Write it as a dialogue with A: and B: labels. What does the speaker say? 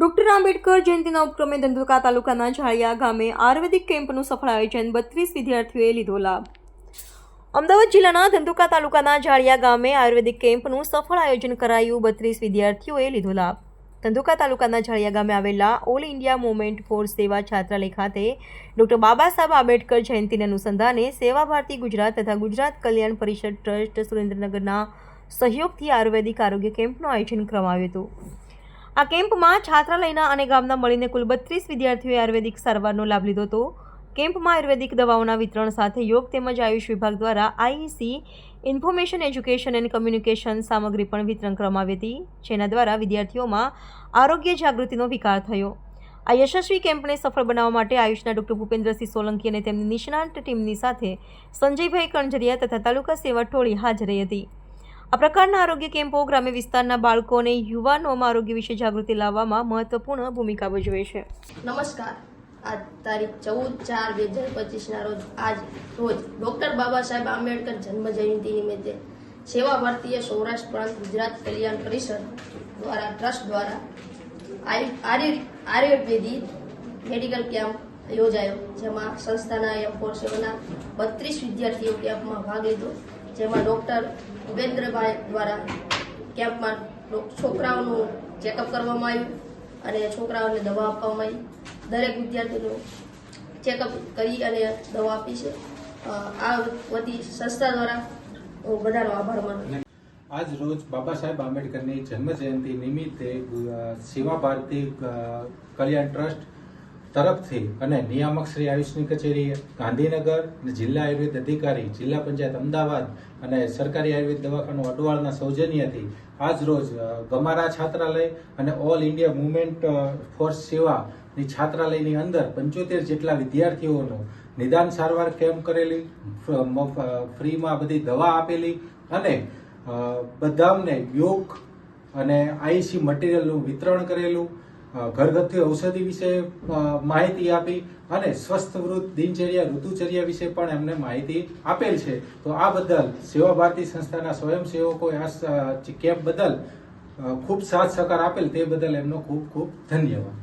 A: આંબેડકર જયંતિના ઉપક્રમે ધંધુકા તાલુકાના ઝાળિયા ગામે આયુર્વેદિક કેમ્પનું સફળ આયોજન બત્રીસ વિદ્યાર્થીઓએ લીધો લાભ. અમદાવાદ જિલ્લાના ધંધુકા તાલુકાના જાળિયા ગામે આયુર્વેદિક કેમ્પનું સફળ આયોજન કરાયું બત્રીસ વિદ્યાર્થીઓએ લીધો લાભ. ધંધુકા તાલુકાના જાળિયા ગામે આવેલા ઓલ ઇન્ડિયા મુવમેન્ટ ફોર સેવા છાત્રાલય ખાતે ડોક્ટર બાબા સાહેબ આંબેડકર જયંતિને અનુસંધાને સેવા ભારતી ગુજરાત તથા ગુજરાત કલ્યાણ પરિષદ ટ્રસ્ટ સુરેન્દ્રનગરના સહયોગથી આયુર્વેદિક આરોગ્ય કેમ્પનું આયોજન કરવામાં આવ્યું હતું. આ કેમ્પમાં છાત્રાલયના અને ગામના મળીને કુલ બત્રીસ વિદ્યાર્થીઓએ આયુર્વેદિક સારવારનો લાભ લીધો હતો. કેમ્પમાં આયુર્વેદિક દવાઓના વિતરણ સાથે યોગ તેમજ આયુષ વિભાગ દ્વારા IEC information education and communication સામગ્રી પણ વિતરણ કરવામાં આવી હતી, જેના દ્વારા વિદ્યાર્થીઓમાં આરોગ્ય જાગૃતિનો વિકાર થયો. આ યશસ્વી કેમ્પને સફળ બનાવવા માટે આયુષના ડોક્ટર ભૂપેન્દ્રસિંહ સોલંકી અને તેમની નિષ્ણાંત ટીમની સાથે સંજયભાઈ કણજરિયા તથા તાલુકા સેવા ટોળી હાજર રહી હતી. આ પ્રકારના આરોગ્ય કેમ્પો ગ્રામ્ય વિસ્તારના બાળકો અને યુવાનોમાં આરોગ્ય વિશે જાગૃતિ લાવવામાં મહત્વપૂર્ણ ભૂમિકા ભજવે છે.
B: નમસ્કાર. આજ તારીખ ચૌદ ચાર બે હજાર પચીસના રોજ, આજ રોજ ડૉક્ટર બાબા સાહેબ આંબેડકર જન્મ જયંતિ નિમિત્તે સેવા ભારતીય સૌરાષ્ટ્ર પ્રાંત ગુજરાત કલ્યાણ પરિષદ દ્વારા, ટ્રસ્ટ દ્વારા આયુર્વેદિક મેડિકલ કેમ્પ યોજાયો. જેમાં સંસ્થાના એમ ફોર બત્રીસ વિદ્યાર્થીઓ કેમ્પમાં ભાગ લીધો. જેમાં ડૉક્ટર ઉપેન્દ્રભાઈ દ્વારા કેમ્પમાં છોકરાઓનું ચેકઅપ કરવામાં આવ્યું અને છોકરાઓને દવા આપવામાં આવી. દરેક વિદ્યાર્થીનું ચેકઅપ કરી અને દવા આપી છે. આ વતી સંસ્થા દ્વારા હું બધાનો આભાર માનું
C: આજ રોજ બાબા સાહેબ આંબેડકરની જન્મજયંતિ નિમિત્તે સેવા ભારતી કલ્યાણ ટ્રસ્ટ તરફથી અને નિયામક શ્રી આયુષની કચેરી ગાંધીનગર જિલ્લા આયુર્વેદ અધિકારી, જિલ્લા પંચાયત અમદાવાદ અને સરકારી આયુર્વેદ દવાખાનું અડવાળના સૌજન્યથી આજ રોજ ગમારા છાત્રાલય અને ઓલ ઇન્ડિયા મુવમેન્ટ ફોર સેવાની છાત્રાલયની અંદર પંચોતેર જેટલા વિદ્યાર્થીઓનું નિદાન સારવાર કેમ્પ કરેલી ફ્રીમાં બધી દવા આપેલી અને બધાને યોગ અને આઈસી મટીરિયલનું વિતરણ કરેલું ઘરગથ્થુ ઔષધિ વિશે માહિતી આપી અને સ્વસ્થ વૃદ્ધ દિનચર્યા, ઋતુચર્યા વિશે પણ એમને માહિતી આપેલ છે. તો આ બદલ સેવા ભારતી સંસ્થાના સ્વયંસેવકોએ આ કેમ્પ બદલ ખૂબ સાથ સહકાર આપેલ તે બદલ એમનો ખૂબ ખૂબ ધન્યવાદ.